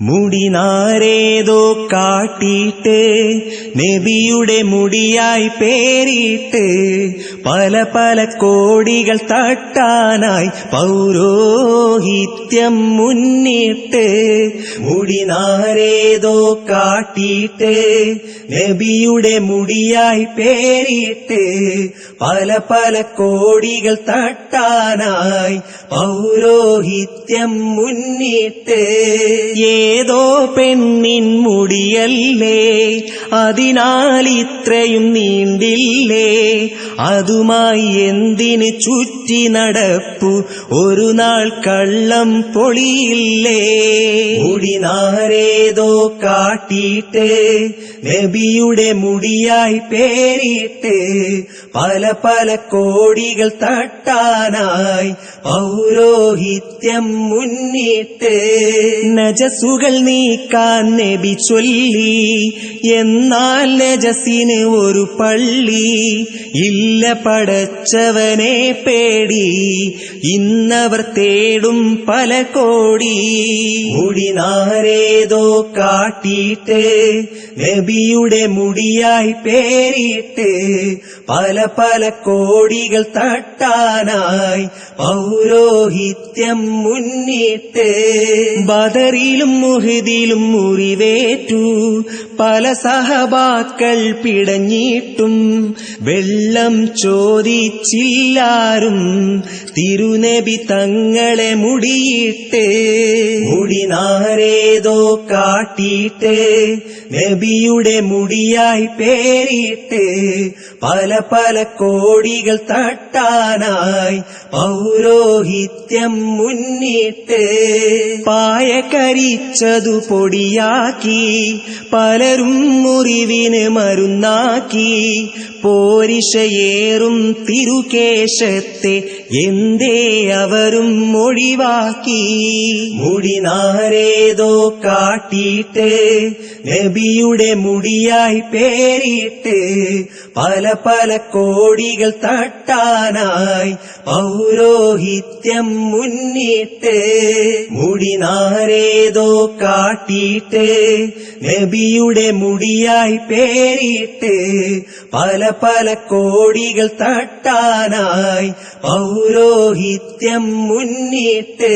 മുടിനാരേതോ കാട്ടിയിട്ട് നബിയുടെ മുടിയായി പേരിട്ട് പല പല കോടികൾ തട്ടാനായി പൗരോഹിത്യം മുന്നിട്ട് മുടിനാരേതോ കാട്ടിയിട്ട് നബിയുടെ മുടിയായി പേരിട്ട് പല പല കോടികൾ തട്ടാനായി പൗരോഹിത്യം മുന്നിട്ട് ഏതോ പെണ്ണിൻ മുടിയല്ലേ? അതിനാൽ ഇത്രയും നീണ്ടില്ലേ? അതുമായി എന്തിന് ചുറ്റി നടപ്പു? ഒരു നാൾ കള്ളം പൊളിയില്ലേ? മുടിനാരേതോ കാട്ടിയിട്ട് നബിയുടെ മുടിയായി പേരിട്ട് പല പല കോടികൾ തട്ടാനായി പൗരോഹിത്യം മുന്നിട്ട്. നജസുകൾ നീക്കാൻ നബി ചൊല്ലി. എന്നാൽ നജസിന് ഒരു പള്ളി. ഇല്ല പടച്ചവനെ പേടി. ഇന്നവർ തേടും പല കോടി. മുടിനാരേതോ കാട്ടിയിട്ട് നബിയുടെ മുടിയായി പേരിട്ട് പല പല കോടികൾ തട്ടാനായി പൗരോഹിത്യം മുന്നിട്ട്. ബദറിലും മുഹിദിലും മുറിവേറ്റു. പല സഹബാക്കൾ പിടഞ്ഞിട്ടും വെള്ളം ചോദിച്ചില്ലാരും തിരുനബി തങ്ങളെ മുടിയിട്ട്. മുടിനാരേതോ കാട്ടിയിട്ട്. നബിയുടെ മുടിയായി പേരിട്ട്. പല പല കോടികൾ തട്ടാനായി പൗരോഹിത്യം മുന്നിട്ട്. പായ കരിച്ചതു പൊടിയാക്കി പലരും മുറിവിന് മരുന്നാക്കി. പോരിഷയേറും തിരുകേശത്തെ എന്തേ അവരും ഒഴിവാക്കി മുടിനാരേതോ കാട്ടിയിട്ട് നബിയുടെ മുടിയായി പേരിട്ട് പല പല കോടികൾ തട്ടാനായി പൗരോഹിത്യം മുന്നിട്ട്. മുടിനാരേതോ കാട്ടിയിട്ട് നബിയുടെ മുടിയായി പേരിട്ട് പല പല കോടികൾ തട്ടാനായി പൗരോഹിത്യം മുന്നിട്ട്